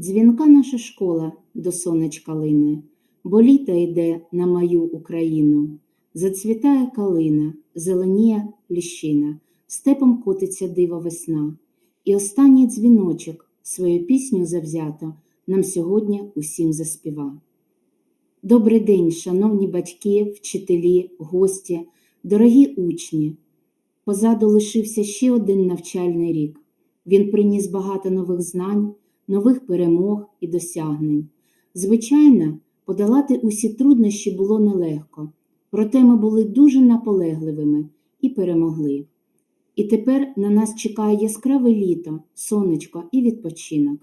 Дзвінка наша школа до сонечка лине, бо літо йде на мою Україну. Зацвітає калина, зеленіє ліщина, степом котиться диво весна. І останній дзвіночок свою пісню завзято нам сьогодні усім заспіва. Добрий день, шановні батьки, вчителі, гості, дорогі учні. Позаду лишився ще один навчальний рік. Він приніс багато нових знань, нових перемог і досягнень. Звичайно, подолати усі труднощі було нелегко, проте ми були дуже наполегливими і перемогли. І тепер на нас чекає яскраве літо, сонечко і відпочинок.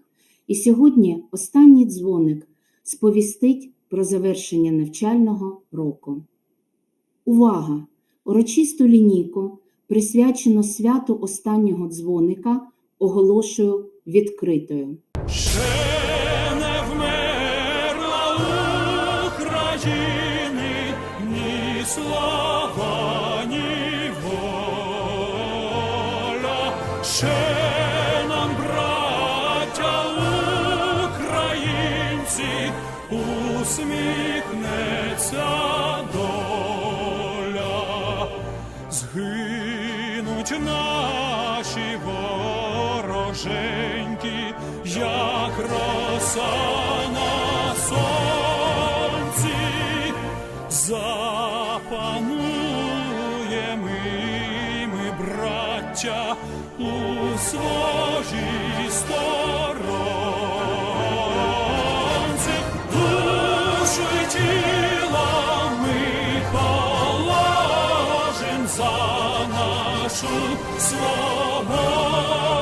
І сьогодні останній дзвоник сповістить про завершення навчального року. Увага! Урочисту лінійку, присвячену святу останнього дзвоника, оголошую відкритою. Ще ми, браття, у своїй сторонці, положим за нашу свободу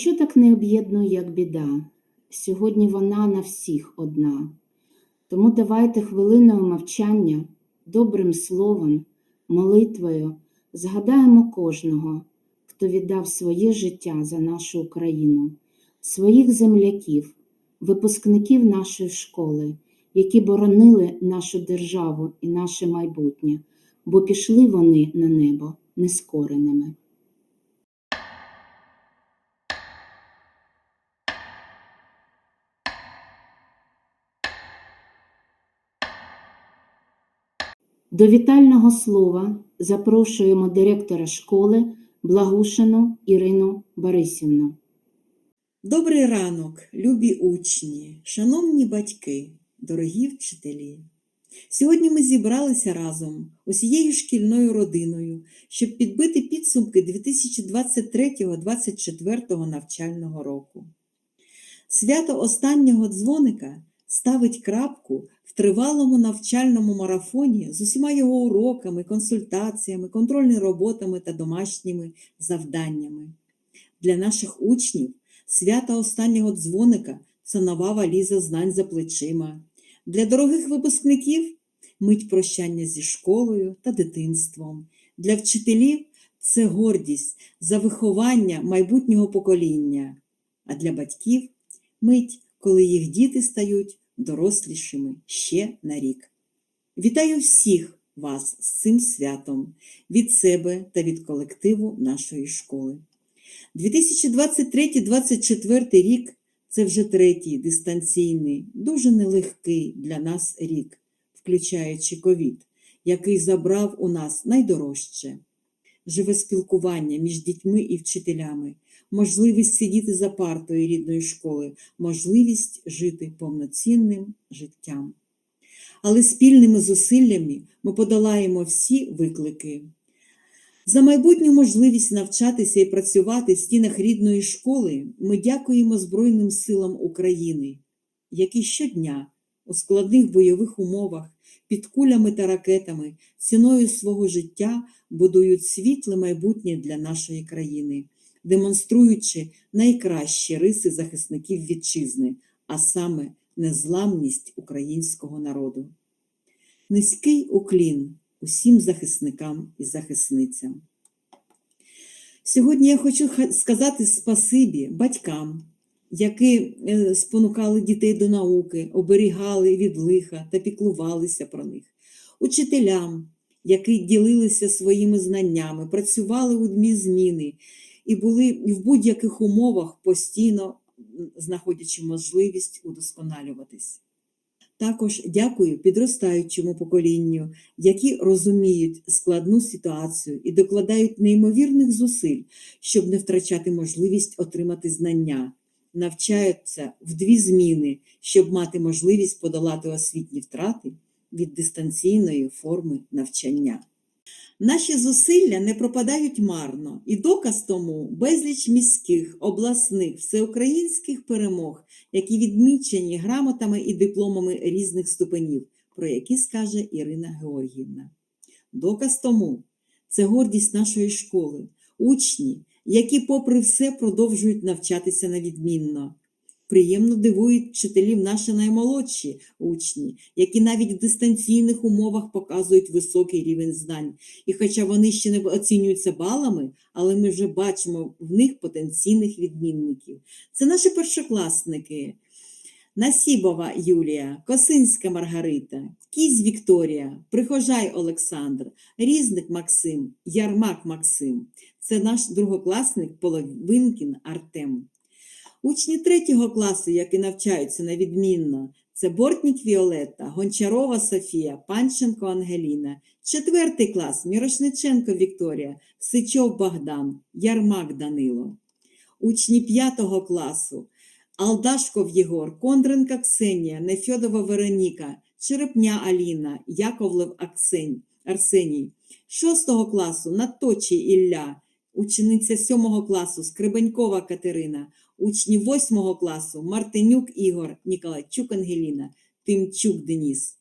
Ніщо так не об'єднує, як біда. Сьогодні вона на всіх одна. Тому давайте хвилиною мовчання, добрим словом, молитвою згадаємо кожного, хто віддав своє життя за нашу Україну, своїх земляків, випускників нашої школи, які боронили нашу державу і наше майбутнє, бо пішли вони на небо нескореними. До вітального слова запрошуємо директора школи Благушину Ірину Борисівну. Добрий ранок, любі учні, шановні батьки, дорогі вчителі. Сьогодні ми зібралися разом усією шкільною родиною, щоб підбити підсумки 2023-2024 навчального року. Свято останнього дзвоника ставить крапку тривалому навчальному марафоні з усіма його уроками, консультаціями, контрольними роботами та домашніми завданнями. Для наших учнів свято останнього дзвоника це нова валіза знань за плечима. Для дорогих випускників мить прощання зі школою та дитинством. Для вчителів це гордість за виховання майбутнього покоління, а для батьків мить, коли їх діти стають дорослішими ще на рік. Вітаю всіх вас з цим святом від себе та від колективу нашої школи. 2023-2024 рік це вже третій дистанційний, дуже нелегкий для нас рік, включаючи ковід, який забрав у нас найдорожче. Живе спілкування між дітьми і вчителями, можливість сидіти за партою рідної школи, можливість жити повноцінним життям. Але спільними зусиллями ми подолаємо всі виклики. За майбутню можливість навчатися і працювати в стінах рідної школи ми дякуємо Збройним силам України, які щодня у складних бойових умовах під кулями та ракетами ціною свого життя будують світле майбутнє для нашої країни, демонструючи найкращі риси захисників вітчизни, а саме незламність українського народу. Низький уклін усім захисникам і захисницям. Сьогодні я хочу сказати спасибі батькам, які е, спонукали дітей до науки, оберігали від лиха та піклувалися про них, учителям, які ділилися своїми знаннями, працювали у дні зміни і були в будь-яких умовах постійно знаходячи можливість удосконалюватись. Також дякую підростаючому поколінню, які розуміють складну ситуацію і докладають неймовірних зусиль, щоб не втрачати можливість отримати знання, навчаються в дві зміни, щоб мати можливість подолати освітні втрати від дистанційної форми навчання. Наші зусилля не пропадають марно, і доказ тому безліч міських, обласних, всеукраїнських перемог, які відмічені грамотами і дипломами різних ступенів, про які скаже Ірина Георгіївна. Доказ тому це гордість нашої школи, учні, які, попри все, продовжують навчатися на відмінно. Приємно дивують вчителів наші наймолодші учні, які навіть в дистанційних умовах показують високий рівень знань. І хоча вони ще не оцінюються балами, але ми вже бачимо в них потенційних відмінників. Це наші першокласники. Насібова Юлія, Косинська Маргарита, Кізь Вікторія, Прихожай Олександр, Різник Максим, Ярмак Максим. Це наш другокласник Половинкін Артем. Учні третього класу, які навчаються на відмінно, це Бортнік Віолетта, Гончарова Софія, Панченко Ангеліна, четвертий клас Мірошниченко Вікторія, Сичов Богдан, Ярмак Данило. Учні п'ятого класу Алдашков Єгор, Кондренка Ксенія, Нефьодова Вероніка, Черепня Аліна, Яковлев Арсеній. Шостого класу Наточі Ілля, учениця сьомого класу Скребенькова Катерина, учні восьмого класу Мартинюк Ігор, Ніколайчук Ангеліна, Тимчук Деніс.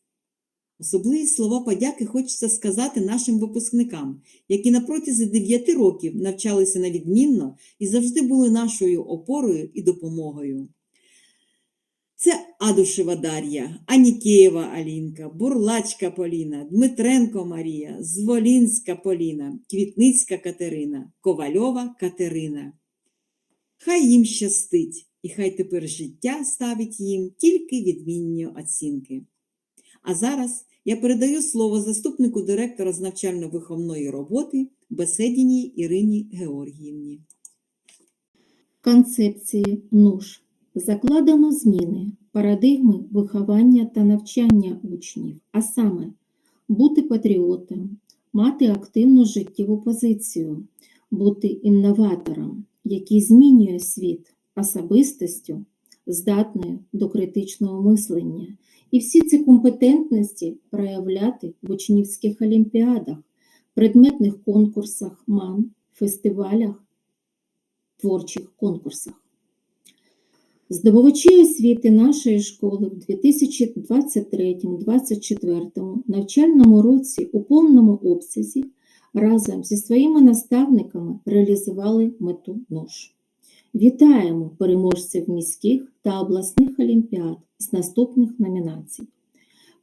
Особливі слова подяки хочеться сказати нашим випускникам, які на протязі 9 років навчалися на відмінно і завжди були нашою опорою і допомогою. Це Адушева Дар'я, Анікеєва Алінка, Бурлачка Поліна, Дмитренко Марія, Зволінська Поліна, Квітницька Катерина, Ковальова Катерина. Хай їм щастить, і хай тепер життя ставить їм тільки відмінні оцінки. А зараз я передаю слово заступнику директора з навчально-виховної роботи Беседіній Ірині Георгіївні. Концепції НУШ закладено зміни парадигми виховання та навчання учнів, а саме бути патріотом, мати активну життєву позицію, бути інноватором, який змінює світ особистостю, здатною до критичного мислення, і всі ці компетентності проявляти в учнівських олімпіадах, предметних конкурсах МАМ, фестивалях, творчих конкурсах. Здобувачі освіти нашої школи в 2023-2024 навчальному році у повному обсязі разом зі своїми наставниками реалізували мету НОШ. Вітаємо переможців міських та обласних олімпіад з наступних номінацій.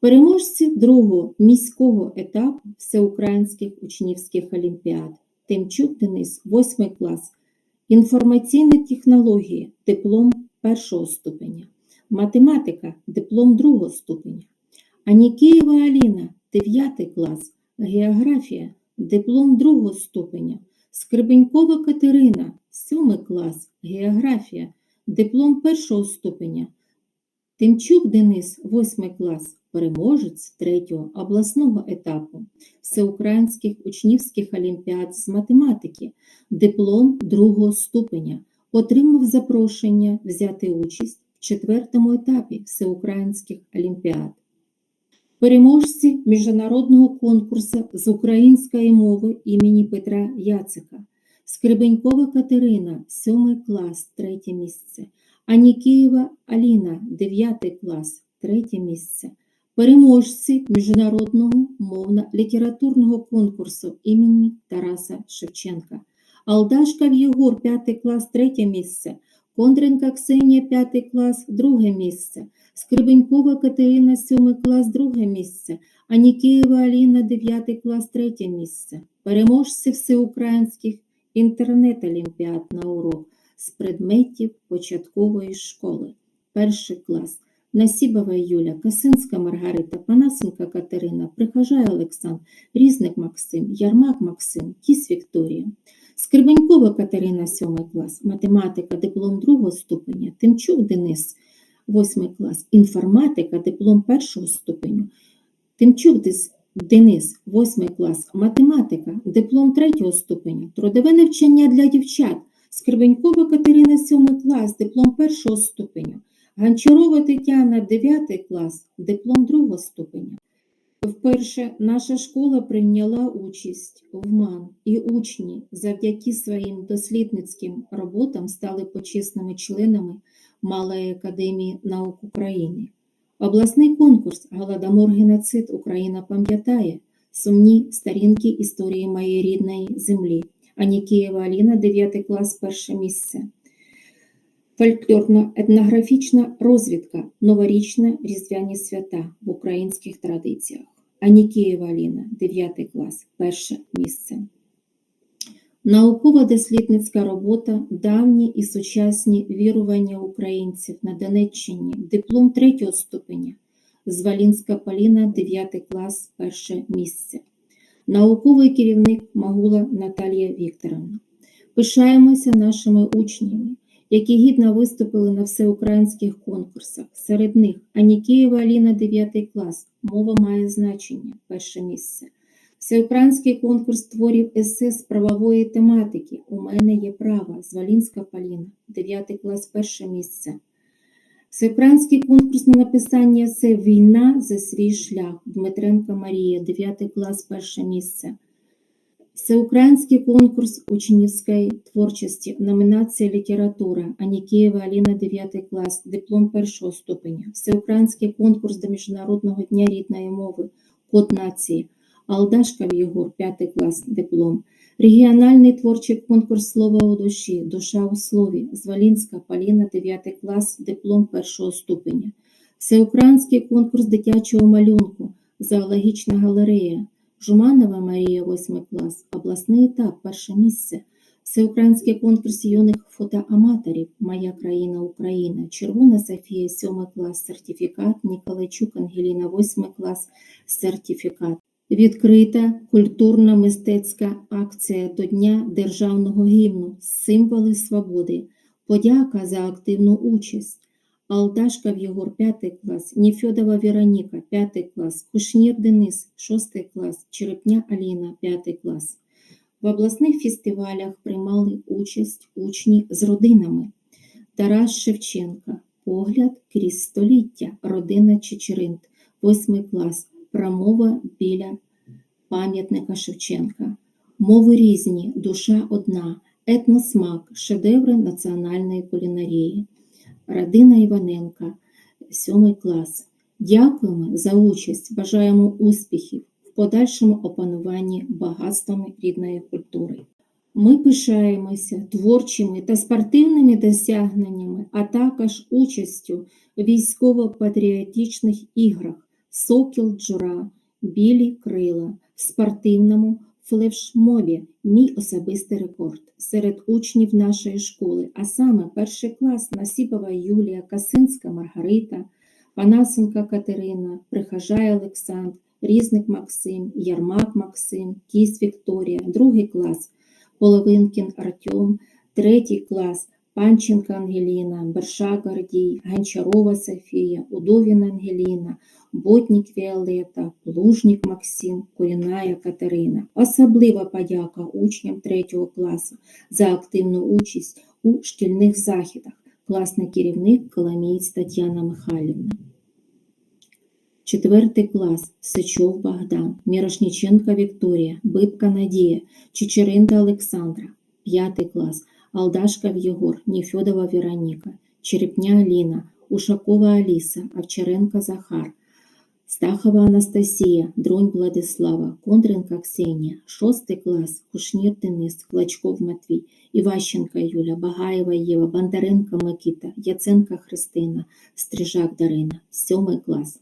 Переможці другого міського етапу всеукраїнських учнівських олімпіад Тимчук Денис, 8 клас, інформаційні технології, диплом першого ступеня, математика, диплом другого ступеня, Анікієва Аліна, 9 клас, географія, диплом другого ступеня, Скребенькова Катерина, 7 клас, географія, диплом першого ступеня, Тимчук Денис, 8 клас, переможець третього обласного етапу. Всеукраїнських учнівських олімпіад з математики, диплом другого ступеня, отримав запрошення взяти участь в четвертому етапі всеукраїнських олімпіад. Переможці міжнародного конкурсу з української мови імені Петра Яцика, Скребенькова Катерина, 7 клас, 3 місце, Анікієва Аліна, 9 клас, 3 місце. Переможці міжнародного мовно-літературного конкурсу імені Тараса Шевченка. Алдашков Єгор, 5 клас, 3 місце. Кондренка Ксенія, 5 клас, 2 місце. Скрибенькова Катерина, 7 клас, 2 місце. Анікієва Аліна, 9 клас, 3 місце. Переможці всеукраїнських інтернет-олімпіад на урок. з предметів початкової школи. Перший клас. Насібова Юля, Касинська Маргарита, Панасенка Катерина, Прихожай Олександр, Різник Максим, Ярмак Максим, Кіс Вікторія. Скрибенькова Катерина, 7 клас, математика, диплом другого ступеня, Тимчук Денис, 8 клас, інформатика, диплом першого ступеню, Тимчук Денис, 8 клас, математика, диплом третього ступеню, трудове навчання для дівчат, Скрибенькова Катерина, 7 клас, диплом першого ступеню, Гончарова Тетяна, 9 клас, диплом другого ступеня. Вперше наша школа прийняла участь в МАН, і учні завдяки своїм дослідницьким роботам стали почесними членами Малої академії наук України. Обласний конкурс Голодомор геноцид Україна пам'ятає сумні сторінки історії моєї рідної землі. Анікієва Аліна, 9 клас, перше місце. Фольклорно-етнографічна розвідка Новорічна різдвяні свята в українських традиціях. Анікієва Аліна, 9 клас, перше місце. Наукова-дослідницька робота Давні і сучасні вірування українців на Донеччині, диплом третього ступеня. Звалінська Поліна, 9 клас, перше місце. Науковий керівник Магула Наталія Вікторовна. Пишаємося нашими учнями, які гідно виступили на всеукраїнських конкурсах. Серед них Анікієва Аліна, 9 клас, мова має значення, перше місце. Всеукраїнський конкурс творів есе з правової тематики У мене є право, Звалінська Поліна, 9 клас, перше місце. Всеукраїнський конкурс на написання есе Війна за свій шлях Дмитренка Марія, 9 клас, перше місце. Всеукраїнський конкурс учнівської творчості, номінація література Анікієва Аліна, 9 клас, диплом першого ступеня. Всеукраїнський конкурс до Міжнародного дня рідної мови, код нації. Алдашков Єгор, 5 клас, диплом. Регіональний творчий конкурс Слово у душі, душа у слові, Звалінська Поліна, 9 клас, диплом першого ступеня. Всеукраїнський конкурс дитячого малюнку, зоологічна галерея, Жуманова Марія, 8 клас, обласний етап, перше місце. Всеукраїнський конкурс юних фотоаматорів Моя країна Україна, Червона Софія, 7 клас, сертифікат, Ніколайчук Ангеліна, 8 клас, сертифікат. Відкрита культурно-мистецька акція до Дня Державного гімну Символи свободи. Подяка за активну участь. Алдашков Єгор, 5 клас, Нефьодова Вероніка, 5 клас, Кушнір Денис, 6 клас, Черепня Аліна, 5 клас. В обласних фестивалях приймали участь учні з родинами. Тарас Шевченка, Погляд крізь століття, родина Чечеринт, 8 клас, промова біля пам'ятника Шевченка. Мови різні, душа одна, етносмак, шедеври національної кулінарії. Радина Іваненка, 7 клас. Дякуємо за участь, бажаємо успіхів в подальшому опануванні багатствами рідної культури. Ми пишаємося творчими та спортивними досягненнями, а також участю у військово-патріотичних іграх Сокіл Джура, Білі крила. В спортивному флешмобі мій особистий рекорд серед учнів нашої школи, а саме перший клас Насіпова Юлія, Касинська Маргарита, Панасенка Катерина, Прихожай Олександр, Різник Максим, Ярмак Максим, Кіс Вікторія, другий клас Половинкін Артем, третій клас Панченка Ангеліна, Берша Гордій, Гончарова Софія, Удовіна Ангеліна, Ботнік Віолета, Плужнік Максим, Куріная Катерина. Особлива подяка учням 3 класу за активну участь у шкільних західах. Класний керівник Коломієць Тетяна Михайлівна. Четвертий клас Сичов Богдан, Мірошніченка Вікторія, Бибка Надія, Чечеринда Олександра. П'ятий клас Алдашков Єгор, Нефьодова Вероніка, Черепня Аліна, Ушакова Аліса, Овчаренко Захар, Стахова Анастасія, Дронь Владислава, Кондренка Ксенія, шостий клас, Кушнір Денис, Клачков Матвій, Іващенка Юля, Багаєва Єва, Бондаренко Микита, Яценка Христина, Стрижак Дарина, сьомий клас.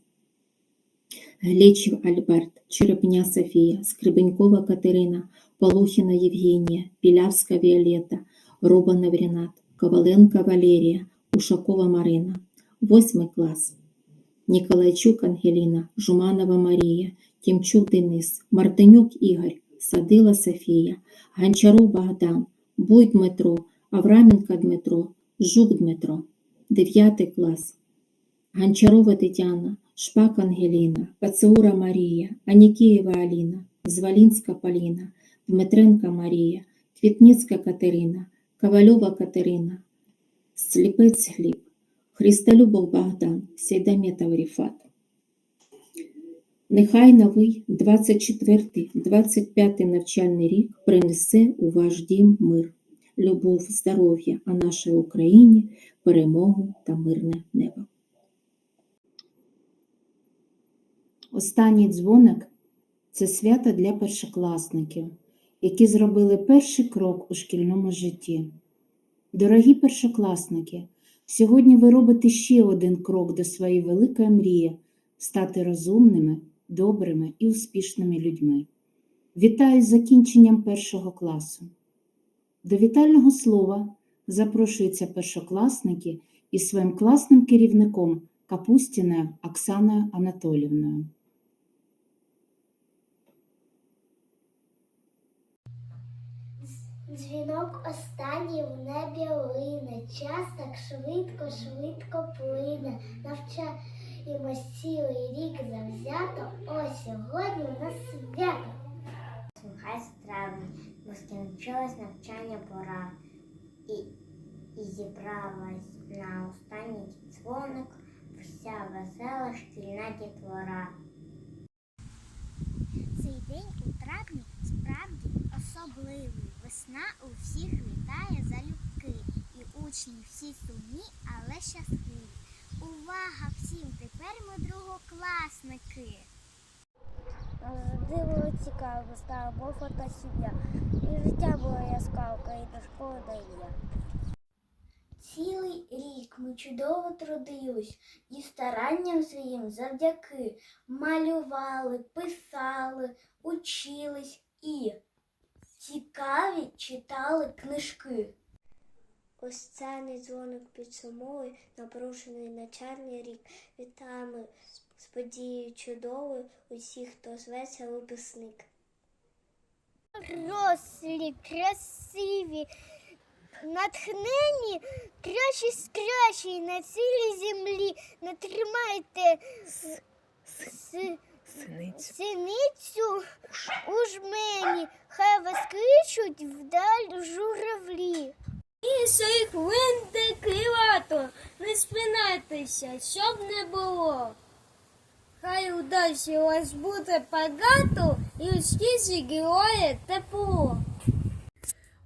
Глечів Альберт, Черепня Софія, Скребенькова Катерина, Полухіна Євгенія, Пілявська Віолета, Робанов Ренат, Коваленко Валерія, Ушакова Марина, 8 клас. Ніколайчук Ангеліна, Жуманова Марія, Тімчук Денис, Мартинюк Ігор, Садила Софія, Гончаров Богдан, Буй Дмитро, Авраменко Дмитро, Жук Дмитро, 9 клас. Гончарова Тетяна, Шпак Ангеліна, Пацеура Марія, Анікієва Аліна, Звалінська Поліна, Дмитренка Марія, Квітніцька Катерина, Ковальова Катерина, Сліпець Гліб, Христолюбов Богдан, Сейдаметов Ріфат. Нехай новий 24-25 навчальний рік принесе у ваш дім мир, любов, здоров'я, а нашій Україні перемогу та мирне небо. Останній дзвоник це свято для першокласників, які зробили перший крок у шкільному житті. Дорогі першокласники, сьогодні ви робите ще один крок до своєї великої мрії стати розумними, добрими і успішними людьми. Вітаю з закінченням першого класу. До вітального слова запрошуються першокласники із своїм класним керівником Капустіною Оксаною Анатолівною. Дзвінок останній в небі лине, час так швидко, швидко плине. Навчаємось цілий рік завзято, ось сьогодні у нас свято. Сміхайся травні, бо скінчилось навчання пора. І, і зібралась на останній дзвоник вся весела шкільна дітвора. Цей день у травні справді особливий. Весна у всіх вітає залюбки. І учні всі сумні, але щасливі. Увага всім! Тепер ми другокласники. Завжди було цікаво, був фотосім'я. І життя було яскраве, і до школи дає. Цілий рік ми чудово трудились і старанням своїм завдяки малювали, писали, учились і цікаві читали книжки. Останній дзвоник підсумовує напружений навчальний рік. Вітаємо з подією чудовою усіх, хто зветься випускник. Рослі, красиві, натхнені, кращі з кращі на цілій землі. Не тримайте с- с- синицю у жмені, хай вас кличуть вдаль журавлі. І своїх хвилин крилато, не спинайтеся, щоб не було. Хай удачі у вас буде багато і у скізі героє тепло.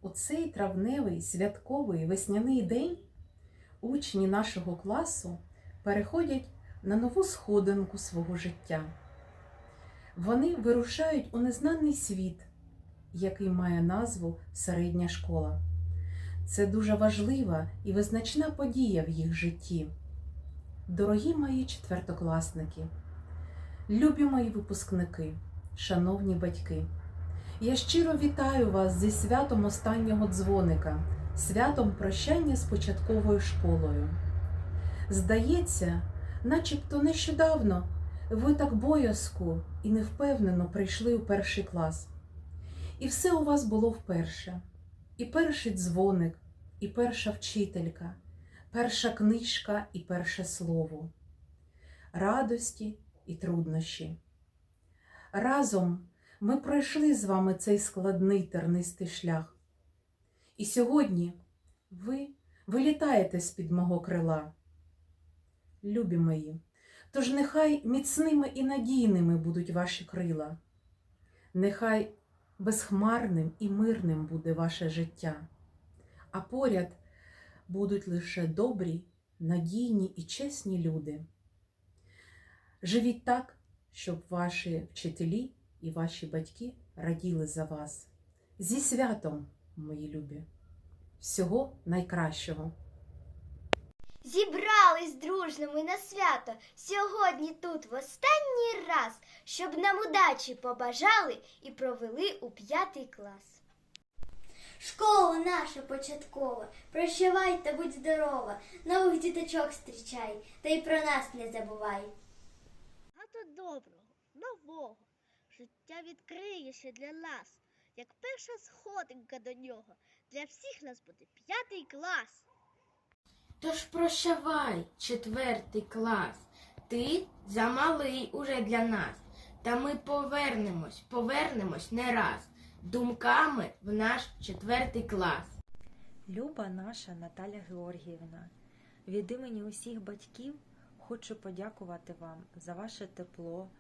У цей травневий святковий весняний день учні нашого класу переходять на нову сходинку свого життя. Вони вирушають у незнаний світ, який має назву середня школа. Це дуже важлива і визначна подія в їх житті. Дорогі мої четвертокласники, любі мої випускники, шановні батьки. Я щиро вітаю вас зі святом останнього дзвоника, святом прощання з початковою школою. Здається, начебто нещодавно ви так боязко і невпевнено прийшли у перший клас. І все у вас було вперше. І перший дзвоник, і перша вчителька, перша книжка і перше слово, радості і труднощі. Разом ми пройшли з вами цей складний тернистий шлях. І сьогодні ви вилітаєте з-під мого крила. Любі мої, тож нехай міцними і надійними будуть ваші крила, нехай безхмарним і мирним буде ваше життя, а поряд будуть лише добрі, надійні і чесні люди. Живіть так, щоб ваші вчителі і ваші батьки раділи за вас. Зі святом, мої любі! Всього найкращого! Зібрались дружними на свято сьогодні тут в останній раз, щоб нам удачі побажали і провели у п'ятий клас. школа наша початкова. Прощавай та будь здорова, нових діточок зустрічай, та й про нас не забувай. Багато доброго, нового. Життя відкриється для нас, як перша сходинка до нього. Для всіх нас буде п'ятий клас. Тож прощавай, четвертий клас, ти замалий уже для нас. Та ми повернемось, повернемось не раз, думками в наш четвертий клас. Люба наша Наталя Георгіївна, від імені усіх батьків хочу подякувати вам за ваше тепло,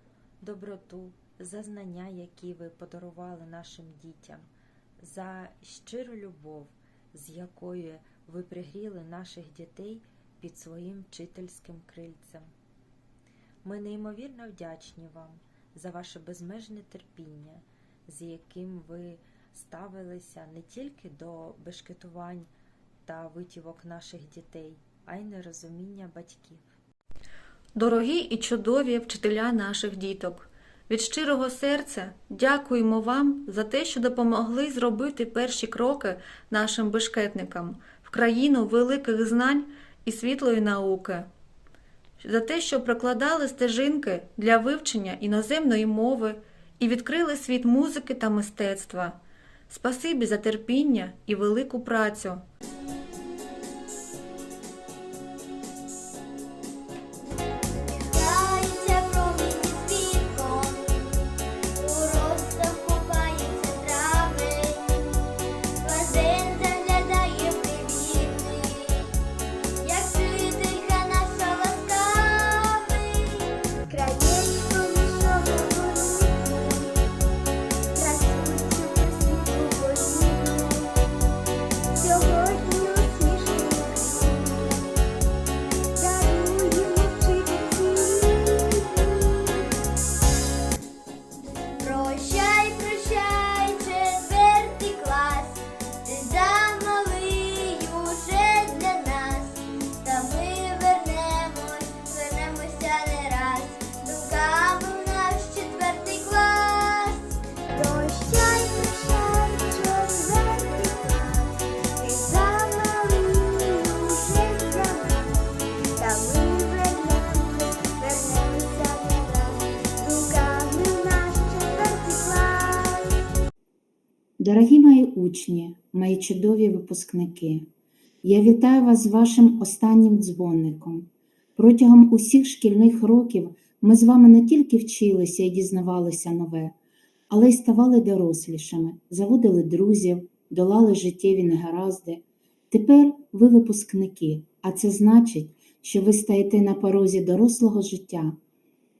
доброту, за знання, які ви подарували нашим дітям, за щиру любов, з якою ви пригріли наших дітей під своїм вчительським крильцем. Ми неймовірно вдячні вам за ваше безмежне терпіння, з яким ви ставилися не тільки до бешкетувань та витівок наших дітей, а й нерозуміння батьків. Дорогі і чудові вчителя наших діток, від щирого серця дякуємо вам за те, що допомогли зробити перші кроки нашим бешкетникам в країну великих знань і світлої науки, за те, що прокладали стежинки для вивчення іноземної мови і відкрили світ музики та мистецтва. Спасибі за терпіння і велику працю. Випускники, я вітаю вас з вашим останнім дзвоником. Протягом усіх шкільних років ми з вами не тільки вчилися і дізнавалися нове, але й ставали дорослішими, заводили друзів, долали життєві негаразди. Тепер ви випускники, а це значить, що ви стаєте на порозі дорослого життя.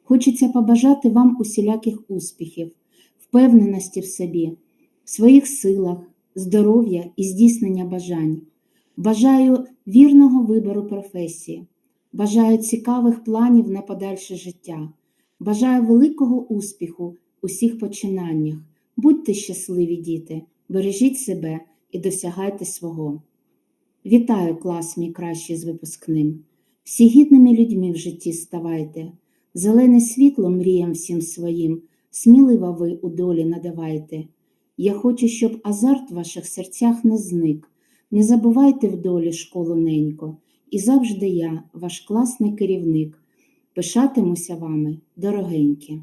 Хочеться побажати вам усіляких успіхів, впевненості в собі, в своїх силах, здоров'я і здійснення бажань. Бажаю вірного вибору професії, бажаю цікавих планів на подальше життя, бажаю великого успіху у всіх починаннях. Будьте щасливі, діти, бережіть себе і досягайте свого. Вітаю клас мій кращий з випускним. Всі гідними людьми в житті ставайте, зелене світло мріям всім своїм, сміливо ви у долі надавайте. Я хочу, щоб азарт в ваших серцях не зник. Не забувайте в долі школу ненько, і завжди я, ваш класний керівник, пишатимуся вами, дорогенькі.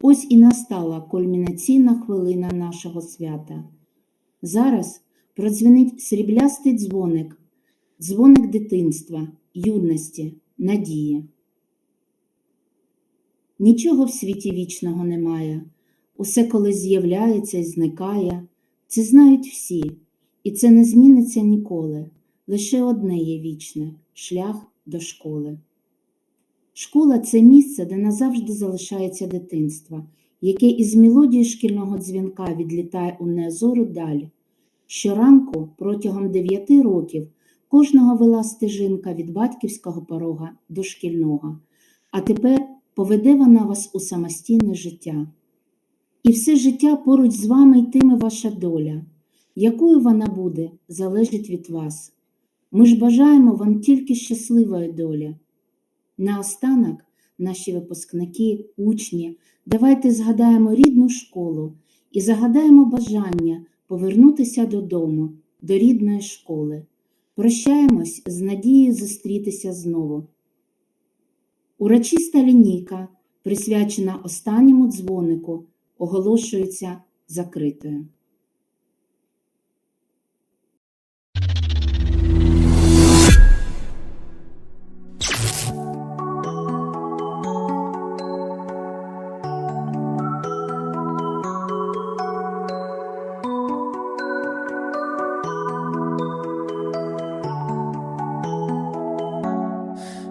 Ось і настала кульмінаційна хвилина нашого свята. Зараз продзвенить сріблястий дзвоник, дзвоник дитинства, юності, надії. Нічого в світі вічного немає, усе колись з'являється і зникає. Це знають всі, і це не зміниться ніколи. Лише одне є вічне шлях до школи. Школа це місце, де назавжди залишається дитинство, яке із мелодії шкільного дзвінка відлітає у неозору даль. Щоранку протягом дев'яти років кожного вела стежинка від батьківського порога до шкільного, а тепер поведе вона вас у самостійне життя і все життя поруч з вами йтиме ваша доля. Якою вона буде, залежить від вас. Ми ж бажаємо вам тільки щасливої долі. Наостанок, наші випускники, учні, давайте згадаємо рідну школу і загадаємо бажання повернутися додому, до рідної школи. Прощаємось з надією зустрітися знову. Урочиста лінійка, присвячена останньому дзвонику оголошується закритою.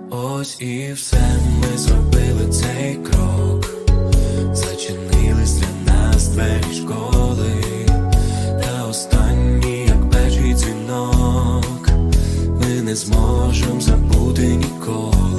Ось і все ми зробили цей крок. Зачинили двері школи, та останні, як перший дзвінок, ми не зможемо забути ніколи.